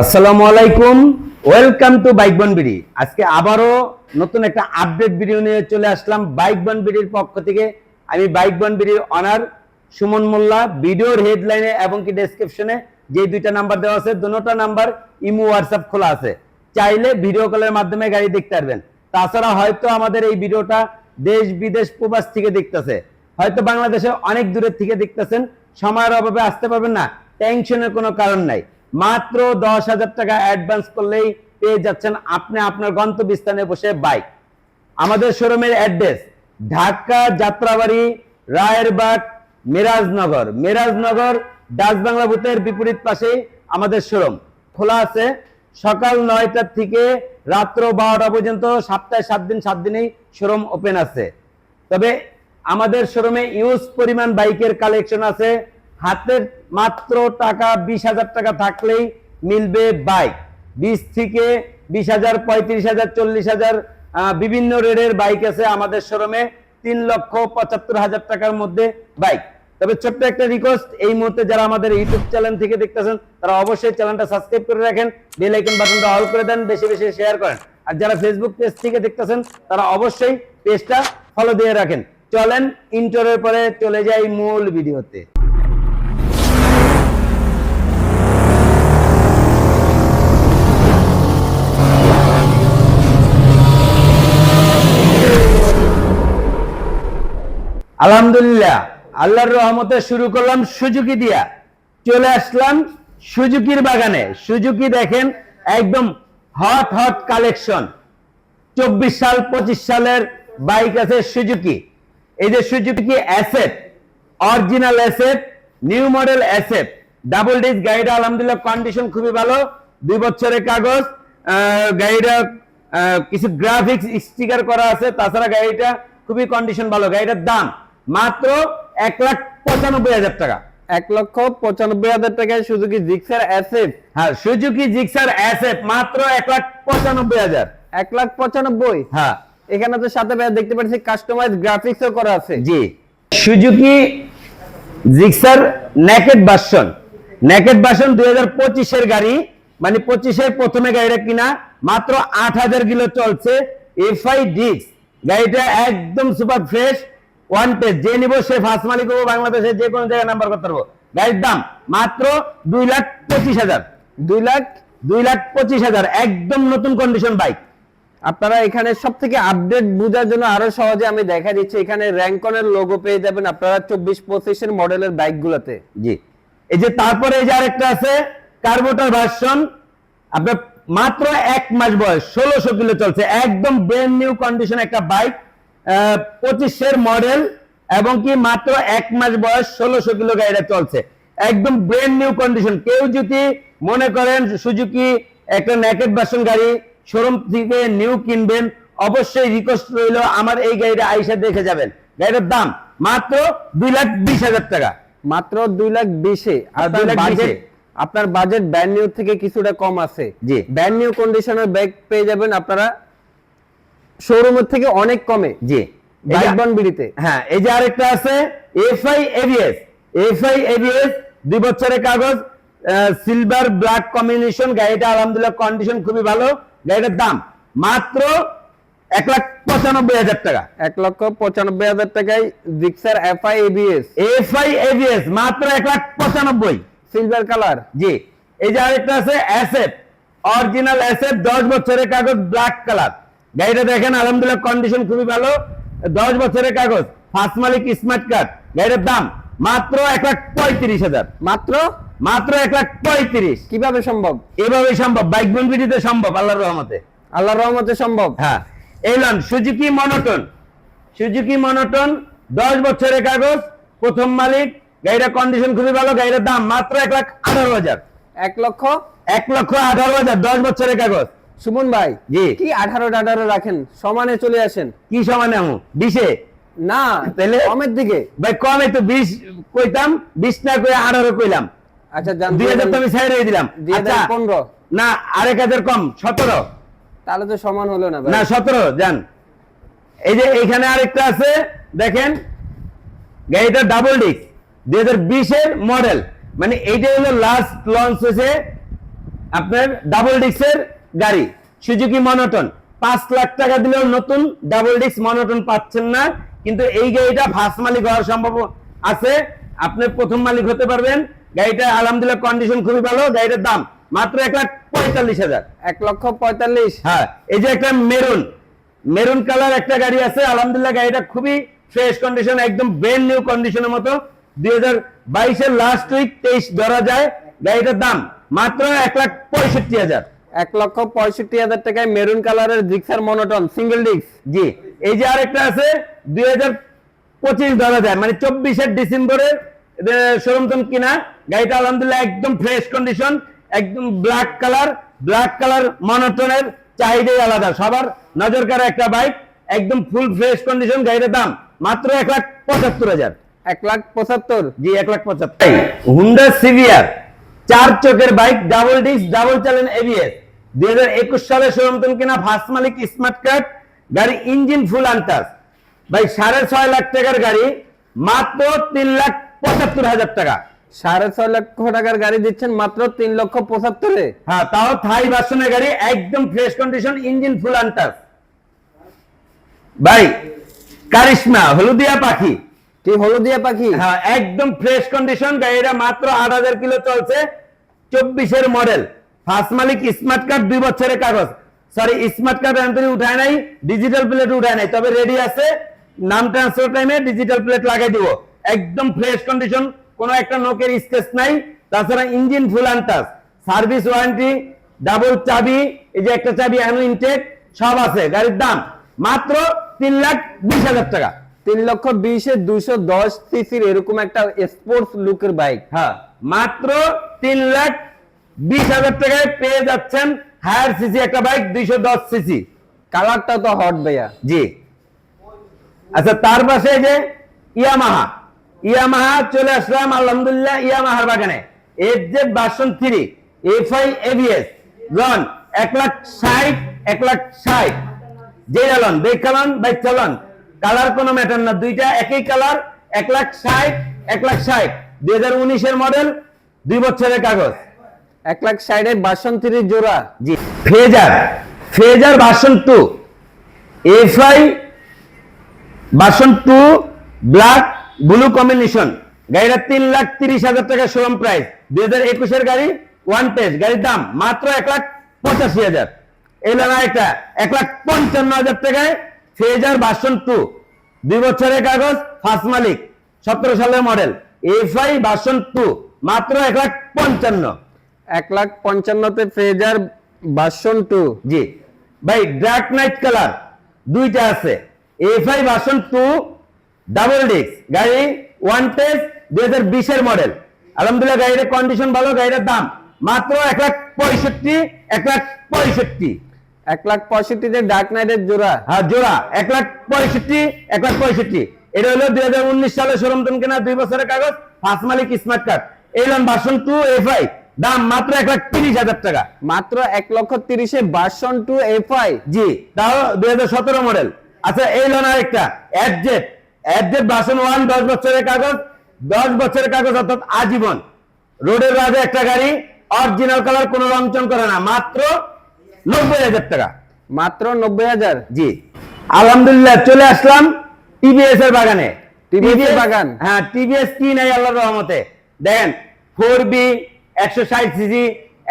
আসসালামু আলাইকুম। Welcome to bike বনবিড়ি আজকে আবারও নতুন একটা আপডেট ভিডিও নিয়ে চলে আসলাম বাইক বনবিড়ির পক্ষ থেকে। আমি বাইক বনবিড়ির অনার সুমন মোল্লা। ভিডিওর হেডলাইনে এবং কি ডেসক্রিপশনে যে দুইটা নাম্বার দেওয়া আছে দুটোটা নাম্বার ইমো হোয়াটসঅ্যাপ খোলা আছে। চাইলে ভিডিও কলের মাধ্যমে গাড়ি দেখতে পারবেন। তাছাড়া হয়তো আমাদের এই ভিডিওটা দেশ, বিদেশ, প্রবাস থেকে দেখতেছে। হয়তো বাংলাদেশে অনেক দূরের থেকে দেখতেছেন। সময়ের অভাবে আসতে পারবেন না। টেনশনের কোনো কারণ নাই। মাত্র দশ হাজার টাকা অ্যাডভান্স করলেই পেয়ে যাচ্ছেন আপনি আপনার গন্তব্যস্থানে বসে বাইক আমাদের শোরুমের অ্যাড্রেস ঢাকা যাত্রাবাড়ি, রায়েরবাগ, মিরাজনগর। মিরাজনগর, ডাচ বাংলা বুথের বিপরীত পাশেই আমাদের শোরুম খোলা আছে সকাল নয়টার থেকে রাত্র বারোটা পর্যন্ত, সপ্তাহে সাত দিন, সাত দিনেই শোরুম ওপেন আছে। তবে আমাদের শোরুমে ইউজ পরিমাণ বাইকের কালেকশন আছে। হাতের মাত্র টাকা বিশ হাজার টাকা থাকলেই মিলবে বাইক বিশ থেকে বিশ হাজার, পঁয়ত্রিশ হাজার, চল্লিশ হাজার বিভিন্ন রেডের বাইক আছে আমাদের শোরুমে। তিন লক্ষ পঁচাত্তর হাজার টাকার মধ্যে বাইক। তবে ছোট্ট একটা রিকোয়েস্ট এই মুহূর্তে যারা আমাদের ইউটিউব চ্যানেল থেকে দেখতেছেন, তারা অবশ্যই চ্যানেলটা সাবস্ক্রাইব করে রাখেন বেল আইকন বাটনটা অল করে দেন, বেশি বেশি শেয়ার করেন। আর যারা ফেসবুক পেজ থেকে দেখতেছেন, তারা অবশ্যই পেজটা ফলো দিয়ে রাখেন। চলেন ইন্টারের পরে চলে যাই মূল ভিডিওতে আলহামদুলিল্লাহ, আল্লাহর রহমতে শুরু করলাম সুজুকি দিয়া। চলে আসলাম সুজুকির বাগানে। সুজুকি দেখেন, একদম হট হট কালেকশন চব্বিশ সাল, পঁচিশ সালের বাইক আছে সুজুকি। এই যে Suzuki SF original SF new model SF double disc গাড়িটা আলহামদুলিল্লাহ কন্ডিশন খুবই ভালো। দুই বছরের কাগজ। গাড়িটা কিছু গ্রাফিক্স স্টিকার করা আছে। তাছাড়া গাড়িটা খুবই কন্ডিশন ভালো। গাড়িটার দাম মাত্র এক লাখ পঁচানব্বই হাজার টাকা। এক লক্ষ পঁচানব্বই হাজার টাকায় সুজুকি জিক্সার অ্যাসেট হ্যাঁ সুজুকি জিক্সার অ্যাসেট মাত্র এক লাখ পঁচানব্বই হাজার। এক লাখ পঁচানব্বই? হ্যাঁ। এখানে তো সাথে দেখতে পাচ্ছি কাস্টমাইজ গ্রাফিক্সও করা আছে। জি। Suzuki Gixxer naked version naked version দুই হাজার পঁচিশের গাড়ি। মানে পঁচিশের প্রথমে গাড়িটা কিনা মাত্র আট হাজার কিলো চলছে এফআই ডিক্স গাড়িটা একদম সুপার ফ্রেশ ওয়ান পেজ যে নিব সে ফার্স্ট মালিক হব বাংলাদেশের যে কোনো জায়গায় নাম্বার করতে পারব। গাড়ির দাম মাত্র দুই লাখ পঁচিশ হাজার। দুই লাখ? দুই লাখ পঁচিশ হাজার একদম নতুন কন্ডিশন বাইক আপনারা এখানে সব থেকে আপডেট বোঝার জন্য আরও সহজে আমি দেখা দিচ্ছি। এখানে র্যাঙ্কনের লোগো পেয়ে যাবেন আপনারা চব্বিশ পঁচিশের মডেলের বাইক গুলাতে জি। এই যে তারপরে এই যে আরেকটা আছে কার্বোটার ভার্সন আপনার মাত্র এক মাস বয়স ষোলোশো কিলো চলছে। একদম ব্র্যান্ড নিউ কন্ডিশন একটা বাইক পঁচিশের মডেল এবং কি মাত্র এক মাস বয়স ষোলোশো কিলো গাড়িটা চলছে। একদম ব্র্যান্ড নিউ কন্ডিশন কেউ যদি মনে করেন সুজুকি একটা নেকেট ভার্সন গাড়ি শোরুম থেকে নিউ কিনবেন অবশ্যই রিকোয়েস্ট রইল আমার এই গাড়িটা আইসা দেখে যাবেন। গাড়িটার দাম মাত্র দুই লাখ বিশ হাজার টাকা। মাত্র দুই লাখ বিশে। আর দুই লাখ বিশে। আপনার বাজেট ব্যান্ড নিউ থেকে কিছুটা কম আছে। জি। ব্যান্ড নিউ কন্ডিশনের ব্যাগ পেয়ে যাবেন আপনারা শোরুমের থেকে অনেক কমে। জি। বনবিড়িতে হ্যাঁ এই যে আরেকটা আছে এফআই এবিএস এফআই এবিএস দুই বছরের কাগজ সিলভার ব্ল্যাক কম্বিনেশন গাড়িটা আলহামদুলিল্লাহ কন্ডিশন খুবই ভালো। গাড়িটার দাম মাত্র এক লাখ পঁচানব্বই হাজার টাকা। এক লক্ষ পঁচানব্বই হাজার টাকায় Gixxer FI ABS FI ABS মাত্র এক লাখ পঁচানব্বই। সিলভার কালার জি। এই যে আরেকটা আছে অ্যাসেট অরিজিনাল অ্যাসেট দশ বছরের কাগজ ব্ল্যাক কালার গাড়িটা দেখেন আলহামদুলিল্লাহ কন্ডিশন খুবই ভালো। দশ বছরের কাগজ ফার্স্ট মালিক স্মার্ট কার্ড গাড়িটার দাম মাত্র এক লাখ পঁয়ত্রিশ হাজার। মাত্র? মাত্র এক লাখ পঁয়ত্রিশ। কীভাবে সম্ভব? এভাবে সম্ভব বাইক বনবিটিতে সম্ভব আল্লাহর রহমতে। আল্লাহর রহমতে সম্ভব? হ্যাঁ। এলাম সুজুকি মনোটন। সুজুকি মনোটন দশ বছরের কাগজ প্রথম মালিক। গাড়িটার কন্ডিশন খুবই ভালো গাড়িটার দাম মাত্র এক লাখ আঠারো হাজার। এক লক্ষ? এক লক্ষ আঠারো হাজার দশ বছরের কাগজ। সুমন ভাই জি। কি আঠারো আঠারো রাখেন? সমানে চলে আসেন। কি সমানে আমু বিশে? না তাহলে? কমের দিকে। ভাই কমে তো বিশ কইতাম বিশ না কই আঠারো কইলাম। আচ্ছা জান দুই হাজার তো আমি হয়ে দিলাম। আচ্ছা, পনেরো। না আরেক হাজার কম সতেরো। তাহলে তো সমান হলো না না সতেরো যান এই যে এইখানে আরেকটা আছে দেখেন। গাড়িটা ডাবল ডিস্ক দুই হাজার বিশের মডেল মানে এইটা হলো লাস্ট লঞ্চ হয়েছে আপনার ডাবল ডিস্কের গাড়ি। Suzuki monotone. পাঁচ লাখ টাকা দিলেও নতুন ডাবল ডিস্ক মনোটন পাচ্ছেন না। কিন্তু এই গাড়িটা ফার্স্ট মালিক হওয়ার সম্ভব আছে। আপনি প্রথম মালিক হতে পারবেন। গাড়িটা আলহামদুলিল্লাহ কন্ডিশন খুবই ভালো। গাড়িটার দাম মাত্র এক লাখ পঁয়তাল্লিশ হাজার। এক লক্ষ পঁয়তাল্লিশ। হ্যাঁ এই যে একটা মেরুন। মেরুন কালার একটা গাড়ি আছে। আলহামদুলিল্লাহ গাড়িটা খুবই ফ্রেশ কন্ডিশন একদম ব্রেন নিউ কন্ডিশনের মতো। দুই হাজার বাইশের লাস্ট উইক তেইশ ধরা যায়। গাড়িটার দাম মাত্র এক লাখ পঁয়ষট্টি হাজার। এক লক্ষ পঁয়ষট্টি হাজার টাকায় মেরুন কালারের জিক্সার মনোটন সিঙ্গেল ডিস্ক জি। এই যে আরেকটা আছে দুই হাজার পঁচিশ ধরা যায় মানে চব্বিশের ডিসেম্বরের শোরুমতন কিনা। গাড়িটা আলহামদুলিল্লাহ একদম ফ্রেশ কন্ডিশন একদম ব্ল্যাক কালার ব্ল্যাক কালার মনোটনের চাহিদাই আলাদা। সবার নজর কাড়া একটা বাইক একদম ফুল ফ্রেশ কন্ডিশন গাড়িটার দাম মাত্র এক লাখ পঁচাত্তর হাজার। এক লাখ পঁচাত্তর। জি এক লাখ পঁচাত্তর। হুন্ডা সিভিয়ার চার চোখের বাইক ডাবল ডিস্ক ডাবল চ্যালেন এবিএস দুই হাজার একুশ সালে শোরুমতন কিনা ফার্স্ট মালিক স্মার্ট কার্ড গাড়ি ইঞ্জিন ফুল আনটাস ভাই সাড়ে ছয় লাখ টাকার গাড়ি মাত্র তিন লাখ পঁচাত্তর হাজার টাকা। সাড়ে ছয় লক্ষ টাকার গাড়ি দিচ্ছেন মাত্র তিন লক্ষ পঁচাত্তরে। হ্যাঁ তাও থাই ভার্সনের গাড়ি একদম fresh condition engine full untouch ভাই কারিশমা হলুদিয়া পাখি। কি হলুদিয়া পাখি? হ্যাঁ একদম ফ্রেশ কন্ডিশন গাড়িটা মাত্র আট হাজার কিলো চলছে চব্বিশের মডেল ফার্স্ট মালিক স্মার্ট কার্ড দুই বছরের কাগজ। সরি স্মার্ট কার্ড এন্ট্রি উঠায় নাই ডিজিটাল প্লেট উঠায় নাই। তবে রেডি আছে নাম ট্রান্সফার টাইমে ডিজিটাল প্লেট লাগাই দিব। একদম ফ্রেশ কন্ডিশন কোনো একটা নোকের স্কেচ নাই। তাছাড়া engine full untouch service warranty double চাবি এই যে একটা চাবি অ্যানো ইনটেক সব আছে। গাড়ির দাম মাত্র তিন লাখ বিশ হাজার টাকা। তিন লক্ষ বিশে দুশো দশ সিসির এরকম একটা স্পোর্টস লুকের বাইক হ্যাঁ মাত্র তিন লাখ বিশ হাজার টাকায় পেয়ে যাচ্ছেন হায়ার সিসি একটা বাইক দুইশো দশ সিসি কালারটা তো হট ভাইয়া। জি। আচ্ছা তার পাশে যে ইয়ামাহা। ইয়ামাহা চলে আসলাম আলহামদুলিল্লাহ ইয়ামাহার বাগানে। F Z version three F I ABS loan এক লাখ ষাট এক লাখ ষাট। যে লন বেক চালান বাইক চালান কালার কোনো ম্যাটার না দুইটা একই কালার এক লাখ ষাট এক লাখ ষাট। দুই হাজার উনিশের মডেল দুই বছরের কাগজ। এক লাখ ষাটের বাসন থ্রি জোড়া। জি। Fazer Fazer version two FI version two black, blue combination. গাড়িটা তিন লাখ তিরিশ হাজার টাকা শোরুম প্রাইস দুই হাজার একুশের গাড়ি ওয়ান টেস্ট গাড়ির দাম মাত্র এক লাখ পঁচাশি হাজার। এই একটা এক লাখ পঞ্চান্ন হাজার টাকায় ফেজার ভার্সন টু দুই বছরের কাগজ ফার্স্ট মালিক, সতেরো সালের মডেল এফআই ভার্সন টু মাত্র এক লাখ পঞ্চান্ন। এক লাখ পঞ্চান্নতে ফ্রেজার বাসন টু। জি। ভাই ডার্ক নাইট কালার দুইটা আছে। FI version two double disc গাড়ি ওয়ান টেস্ট দুই হাজার বিশের মডেল আলহামদুলিল্লাহ গাড়ির কন্ডিশন ভালো গাড়ির দাম মাত্র এক লাখ পঁয়ষট্টি এক লাখ পঁয়ষট্টি। এক লাখ পঁয়ষট্টিতে ডার্ক নাইটের জোড়া। হ্যাঁ জোড়া এক লাখ পঁয়ষট্টি এক লাখ পঁয়ষট্টি। এটা হলো দুই হাজার উনিশ সালে শোরুম কেনা দুই বছরের কাগজ ফার্স্ট মালিক স্মার্ট কার্ড এই লোন ভার্সন টু এফআই দাম মাত্র এক লাখ তিরিশ হাজার টাকা। মাত্র এক লক্ষ তিরিশে বাসন টু এফআই জি তাও দুই হাজার সতেরো মডেল আচ্ছা এই লোন আরেকটা অ্যাডজেট অ্যাডজেট ভার্সন ওয়ান দশ বছরের কাগজ দশ বছরের কাগজ অর্থাৎ আজীবন। রোডের রাজে একটা গাড়ি অরিজিনাল কালার কোনো রংচন করে না মাত্র নব্বই হাজার টাকা। মাত্র নব্বই হাজার। জি। আলহামদুলিল্লাহ চলে আসলাম টিভিএস এর বাগানে। TVS বাগান। হ্যাঁ টিভিএস কি নাই আল্লাহর রহমতে। দেখেন ফোর বি একশো ষাট সিসি,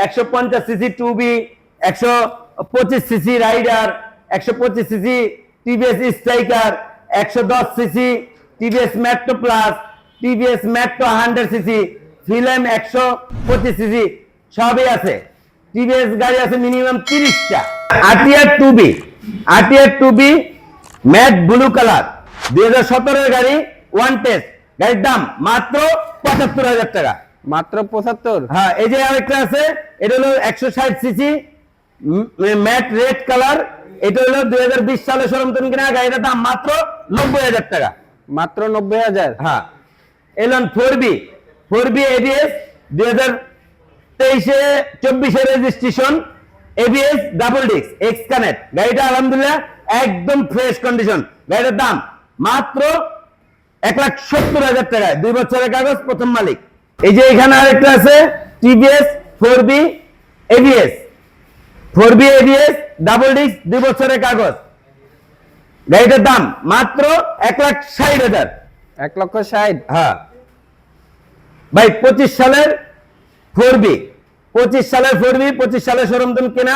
একশো পঞ্চাশ সিসি টু বি একশো পঁচিশ সিসি রাইডার, একশো পঁচিশ সিসি টিভিএস স্ট্রাইকার, একশো দশ CC TVS Metro plus TVS Metro hundred CC Flame একশো পঁচিশ সিসি, সবই আছে। টিভিএস গাড়ি আছে মিনিমাম তিরিশটা। RTR two B RTR two B matte blue colour দুই হাজার সতেরোর গাড়ি ওয়ান টেস্ট গাড়ির দাম মাত্র পঁচাত্তর হাজার টাকা। মাত্র পঁচাত্তর? হ্যাঁ এই যে আরেকটা আছে এটা হলো একশো ষাট সিসি ম্যাট রেড কালার এটা হলো দুই হাজার বিশ সালে শোরুম তুমি কিনা গাড়িটার দাম মাত্র নব্বই হাজার টাকা। মাত্র নব্বই হাজার? হ্যাঁ। Elon four B four B ABS দুই হাজার তেইশে চব্বিশে registration ABS double disc X connect গাড়িটা আলহামদুলিল্লাহ একদম ফ্রেশ কন্ডিশন গাড়িটার দাম মাত্র এক লাখ সত্তর হাজার টাকায় দুই বছরের কাগজ প্রথম মালিক। এই যে এখানে আরেকটা আছে TVS four B ABS four B ABS double disc দুই বছরের কাগজ। গাড়িটার দাম মাত্র এক লাখ ষাট হাজার। এক লক্ষ ষাট? হ্যাঁ। ভাই পঁচিশ সালের ফোর বি পঁচিশ সালের ফোর বি পঁচিশ সালের সরঞ্জাম কেনা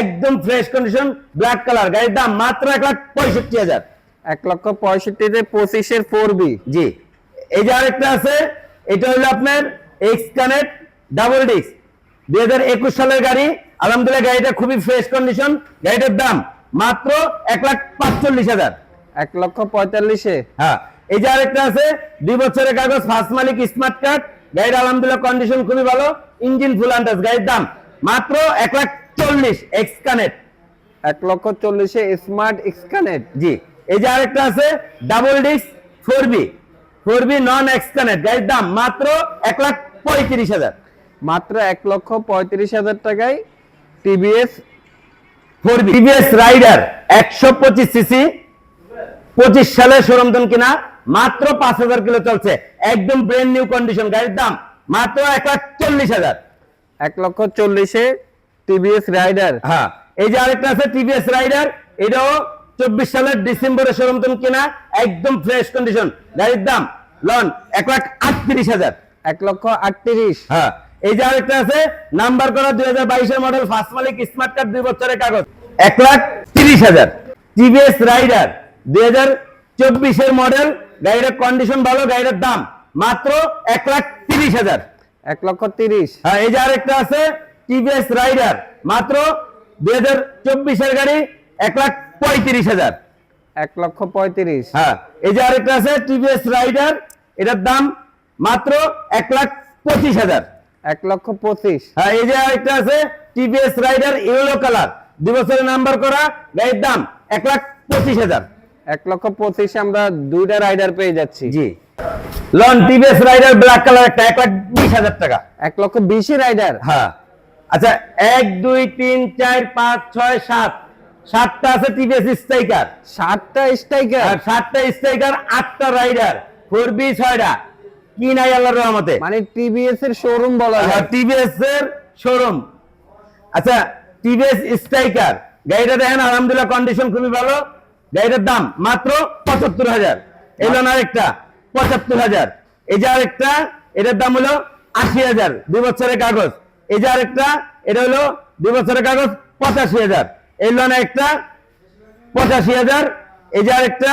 একদম ফ্রেশ কন্ডিশন ব্ল্যাক কালার গাড়ির দাম মাত্র এক লাখ পঁয়ষট্টি হাজার। এক লক্ষ পঁয়ষট্টিতে পঁচিশের ফোর বি জি। এই যে আরেকটা আছে এটা হলো আপনার এক্স কানেক্ট ডাবল ডিস্ক দুই হাজার একুশ সালের গাড়ি আলহামদুলিল্লাহ গাড়িটা খুবই ফ্রেশ কন্ডিশন গাড়িটার দাম মাত্র এক লাখ পাঁচচল্লিশ হাজার। এক লক্ষ পঁয়তাল্লিশে। হ্যাঁ এই যে আরেকটা আছে দুই বছরের কাগজ ফার্স্ট মালিক স্মার্ট কার্ড গাড়ির আলহামদুলিল্লাহ কন্ডিশন খুবই ভালো ইঞ্জিন ফুল আন্টাস গাড়ির দাম মাত্র এক লাখ চল্লিশ এক্স কানেক্ট এক লক্ষ চল্লিশে স্মার্ট এক্স কানেক্ট জি এই যে আরেকটা আছে double disc four B four B non X connect গাড়ির দাম মাত্র এক লাখ পঁয়ত্রিশ হাজার। মাত্র এক লক্ষ পঁয়ত্রিশ হাজার টাকায় TVS four B TVS Raider একশো পঁচিশ সিসি পঁচিশ সালে সরঞ্জাম কিনা মাত্র পাঁচ হাজার কিলো চলছে। একদম ব্রেন নিউ কন্ডিশন গাড়ির দাম মাত্র এক লাখ চল্লিশ হাজার। এক লক্ষ চল্লিশে টিভিএস রাইডার হ্যাঁ এই যে আরেকটা আছে টিভিএস রাইডার এটাও চব্বিশ সালের ডিসেম্বরে সরঞ্জাম কিনা একদম ফ্রেশ কন্ডিশন গাড়ির দাম লন এক লাখ আটত্রিশ হাজার। এক লক্ষ আটত্রিশ। হ্যাঁ এই যে আরেকটা আছে নাম্বার করা দুই হাজার বাইশের মডেল ফার্স্ট মালিক স্মার্ট কার্ড দুই বছরের কাগজ। এক লাখ তিরিশ হাজার। টিভিএস রাইডার দুই হাজার চব্বিশের মডেল গাড়িটার কন্ডিশন ভালো গাড়িটার দাম মাত্র এক লাখ তিরিশ হাজার। এক লক্ষ তিরিশ। হ্যাঁ এই যে আরেকটা আছে টিভিএস রাইডার মাত্র দুই হাজার চব্বিশের গাড়ি এক লাখ পঁয়ত্রিশ হাজার। এক লক্ষ পঁয়ত্রিশ। হ্যাঁ এই যে আরেকটা আছে টিভিএস রাইডার এটার দাম মাত্র এক লাখ পঁচিশ হাজার। এক লক্ষ পঁচিশ। হ্যাঁ এই যে আরেকটা আছে টিভিএস রাইডার ইয়েলো কালার। দুই বছরের নাম্বার করা গাড়ির দাম এক লাখ পঁচিশ হাজার। এক লক্ষ পঁচিশে আমরা দুইটা রাইডার পেয়ে যাচ্ছি। জি। Loan TVS Raider black colour একটা এক লাখ বিশ হাজার টাকা। এক লক্ষ বিশে রাইডার। হ্যাঁ। আচ্ছা এক দুই তিন চার পাঁচ ছয় সাত। সাতটা আছে টিভিএস স্ট্রাইকার। সাতটা স্ট্রাইকার? আর সাতটা স্ট্রাইকার আটটা রাইডার ফোর বি ছয়টা। কি নাই আল্লাহর রহমতে? মানে টিভিএস এর শোরুম বলা যায়। টিভিএস এর শোরুম আচ্ছা টিভিএস স্ট্রাইকার। গাড়িটা দেখেন আলহামদুলিল্লাহ কন্ডিশন খুবই ভালো। গাড়িটার দাম মাত্র পঁচাত্তর হাজার। এলো আরেকটা পঁচাত্তর হাজার। এই যে আরেকটা এটার দাম হলো আশি হাজার। দুই বছরের কাগজ। এই যে আরেকটা এটা হলো দুই বছরের কাগজ পঁচাশি হাজার। এই লোন একটা পঁচাশি হাজার এই যে আরেকটা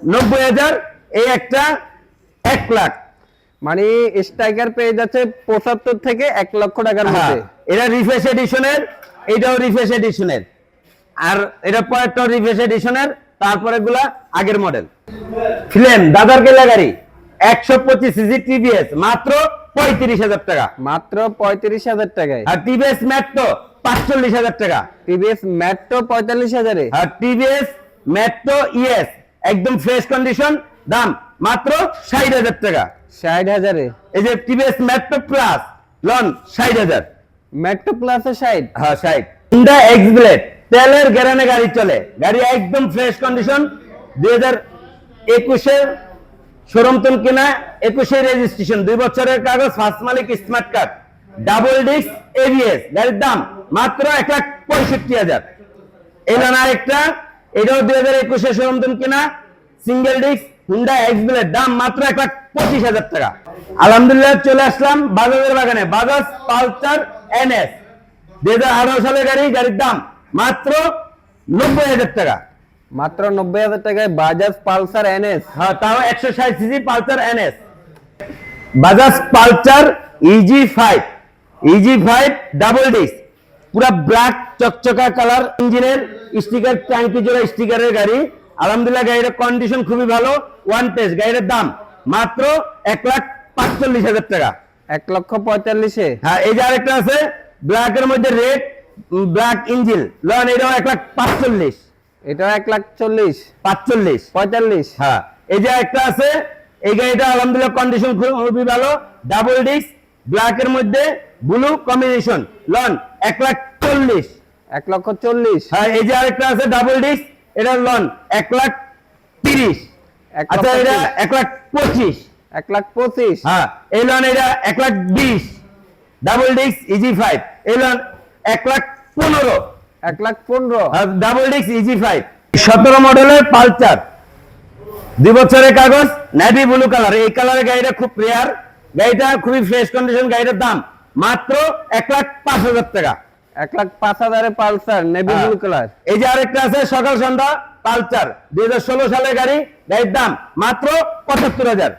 নব্বই হাজার এই একটা এক লাখ। মানে স্ট্রাইকার পেয়ে যাচ্ছে পঁচাত্তর থেকে এক লক্ষ টাকার হ্যাঁ, মধ্যে এটা রিফ্রেশ এডিশনের এটাও রিফ্রেশ এডিশনের আর এটা পরেরটা রিফ্রেশ এডিশনের তারপরে গুলা আগের মডেল ফিলেন দাদার কেলা গাড়ি একশো পঁচিশ সিসি টিভিএস মাত্র পঁয়ত্রিশ হাজার টাকা। মাত্র পঁয়ত্রিশ হাজার টাকায়। আর টিভিএস ম্যাট্রো পাঁচচল্লিশ হাজার টাকা। টিভিএস ম্যাট্রো পঁয়তাল্লিশ হাজারে? আর টিভিএস ম্যাট্রো ইএস একদম ফ্রেশ কন্ডিশন দাম মাত্র ষাট হাজার টাকা। ষাট হাজারে? এই যে টিভিএস ম্যাট্রো প্লাস লন ষাট হাজার। মেট্রো প্লাসে ষাট? হ্যাঁ সাইড হুন্ডা এক্স ব্লেড তেলের গ্যারানে গাড়ি চলে। গাড়ি একদম ফ্রেশ কন্ডিশন দুই হাজার একুশের শোরুম তুন কিনা একুশের রেজিস্ট্রেশন দুই বছরের কাগজ ফার্স্ট মালিক smart card double disc ABS গাড়ির দাম মাত্র এক লাখ পঁয়ষট্টি হাজার। এলো না একটা এটাও দুই হাজার একুশে তুন কিনা single disc Honda X Blade দাম মাত্র এক লাখ পঁচিশ হাজার টাকা। আলহামদুলিল্লাহ চলে আসলাম বাজাজের বাগানে বাজাজ পালসার এনএস। দুই হাজার আঠারো সালের গাড়ি গাড়ির দাম মাত্র নব্বই হাজার টাকা। মাত্র নব্বই হাজার টাকায় বাজাজ পালসার এনএস। হ্যাঁ তাও একশো ষাট CC Pulsar NS. Bajaj Pulsar easy five easy five double disc পুরা ব্ল্যাক চকচকা কালার ইঞ্জিনের স্টিকার ট্যাঙ্কি জোড়া স্টিকারের গাড়ি। আলহামদুলিল্লাহ গাড়ির কন্ডিশন খুবই ভালো ওয়ান পেজ গাড়ির দাম মাত্র এক লাখ পাঁচচল্লিশ হাজার টাকা। এক লক্ষ পঁয়তাল্লিশে? হ্যাঁ এই যে আরেকটা আছে ব্ল্যাক এর মধ্যে রেড ব্ল্যাক ইঞ্জিন লন এটাও এক লাখ পাঁচচল্লিশ। এটাও এক লাখ চল্লিশ। পাঁচচল্লিশ। পঁয়তাল্লিশ। হ্যাঁ এই যে একটা আছে এই গাড়িটা আলহামদুলিল্লাহ কন্ডিশন খুবই ভালো ডাবল ডিস্ক ব্ল্যাক এর মধ্যে ব্লু কম্বিনেশন লন এক লাখ চল্লিশ। এক লক্ষ চল্লিশ। হ্যাঁ এই যে আরেকটা আছে ডাবল ডিস্ক এটা লন এক লাখ তিরিশ। এক আচ্ছা এটা এক লাখ পঁচিশ। এক লাখ পঁচিশ। হ্যাঁ এই লন এটা এক লাখ বিশ। ডাবল ডিক্স ইজি ফাইভ এই লন এক লাখ পনেরো। এক লাখ পনেরো। ডাবল ডিক্স ইজি ফাইভ সতেরো মডেলের পালচার। দুই বছরের কাগজ নেভি ব্লু কালার এই কালারের গাড়িটা খুব রেয়ার গাড়িটা খুবই ফ্রেশ কন্ডিশন গাড়িটার দাম মাত্র এক লাখ পাঁচ হাজার টাকা। এক লাখ পাঁচ হাজারে পালসার নেভি হ্যাঁ। Blue colour. এই যে আরেকটা আছে সকাল সন্ধ্যা পালচার দুই হাজার ষোলো সালের গাড়ি গাড়ির দাম মাত্র পঁচাত্তর হাজার।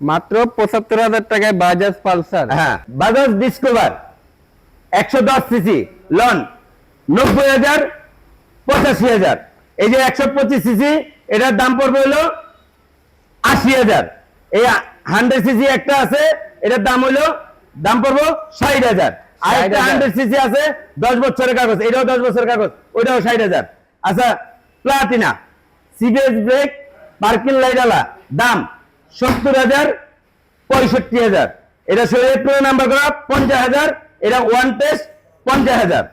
মাত্র পঁচাত্তর হাজার টাকায় বাজাজ পালসার। হ্যাঁ বাজাজ ডিসকভার একশো দশ সিসি লন নব্বই হাজার পঁচাশি হাজার। এই যে একশো পঁচিশ সিসি এটার দাম পড়বে হলো আশি হাজার। এই হান্ড্রেড সিসি একটা আছে এটার দাম হলো দাম পড়ব ষাট হাজার। আর একটা 60,000 হান্ড্রেড সিসি আছে দশ বছরের কাগজ এটাও দশ বছরের কাগজ ওইটাও ষাট হাজার। আচ্ছা Platina CBS brake parking light আলা দাম সত্তর হাজার পঁয়ষট্টি হাজার। এটা শরীয়তপুর নাম্বার করা পঞ্চাশ হাজার এটা ওয়ান টেস্ট পঞ্চাশ হাজার।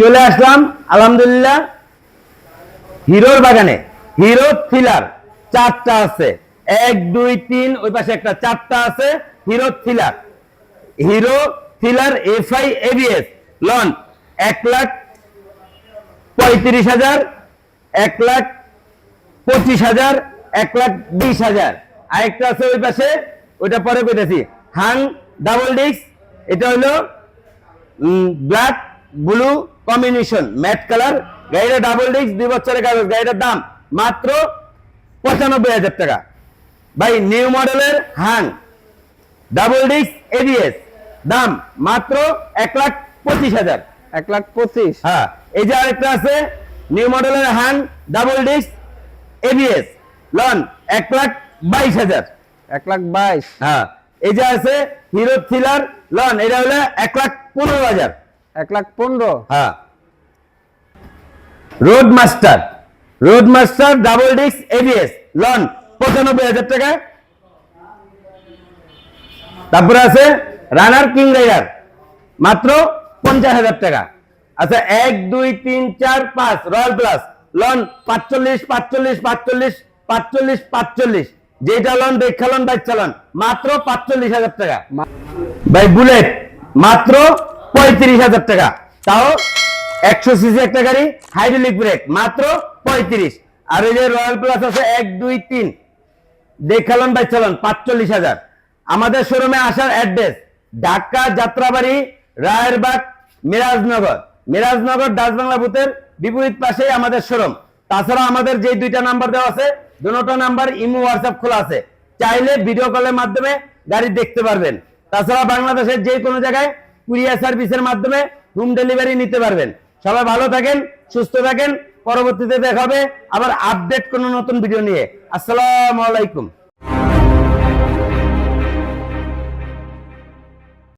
চলে আসলাম আলহামদুলিল্লাহ হিরোর বাগানে হিরো থ্রিলার চারটা আছে। এক দুই তিন ওই পাশে একটা চারটা আছে Hero Thriller Hero Thriller FI, ABS. Loan, এক লাখ পঁয়ত্রিশ হাজার, এক লাখ পঁচিশ হাজার, এক লাখ বিশ হাজার। আরেকটা আছে ওই পাশে, ওইটা পরে কইতেছি। হাং, ডাবল ডিস্ক, এটা হলো black, blue combination, matte colour. গাড়িটা ডাবল ডিস্ক, দুই বছরের কাগজ। গাড়িটার দাম মাত্র পঁচানব্বই হাজার টাকা। ভাই, নিউ মডেলের হাং, ডাবল ডিস্ক এডিএস দাম মাত্র এক লাখ পঁচিশ হাজার। এক লাখ পঁচিশ। হ্যাঁ এই যে আরেকটা আছে নিউ মডেলের হান ডাবল ডিস্ক এবিএস লন এক লাখ বাইশ হাজার। এক লাখ বাইশ। হ্যাঁ এই যে আছে হিরো থ্রিলার লন এটা হলো এক লাখ পনেরো হাজার। এক লাখ পনেরো। হ্যাঁ। Road Master Road Master double disc ABS loan পঁচানব্বই হাজার টাকা তারপরে আছে রানার কিং রাইডার। মাত্র পঞ্চাশ হাজার টাকা। আচ্ছা এক, দুই, তিন, চার, পাঁচ, রয়্যাল প্লাস। লন পাঁচচল্লিশ পাঁচচল্লিশ পাঁচচল্লিশ পাঁচচল্লিশ পাঁচচল্লিশ। যেটা লন, দেখা লন বাইক চালান মাত্র পাঁচচল্লিশ হাজার টাকা। ভাই, বুলেট, মাত্র পঁয়ত্রিশ হাজার টাকা। তাও একশো সিসি একটা গাড়ি, হাইড্রোলিক ব্রেক, মাত্র পঁয়ত্রিশ। আর এই যে রয়্যাল প্লাস আছে, এক, দুই, তিন। দেখালন বাই চালান পাঁচচল্লিশ হাজার। আমাদের শোরুমে আসার অ্যাড্রেস ঢাকা যাত্রাবাড়ি, রায়েরবাগ, মিরাজনগর। মিরাজনগর ডাচ বাংলা বুথের বিপরীত পাশেই আমাদের শোরুম। তাছাড়া আমাদের যে দুইটা নাম্বার দেওয়া আছে, দুটো নাম্বার ইমো হোয়াটসঅ্যাপ খোলা আছে। চাইলে ভিডিও কলের মাধ্যমে গাড়ি দেখতে পারবেন। তাছাড়া বাংলাদেশের যে কোনো জায়গায় কুরিয়ার সার্ভিসের মাধ্যমে হোম ডেলিভারি নিতে পারবেন। সবাই ভালো থাকেন, সুস্থ থাকেন। পরবর্তীতে দেখাবে আবার আপডেট কোনো নতুন ভিডিও নিয়ে। আসসালামু আলাইকুম।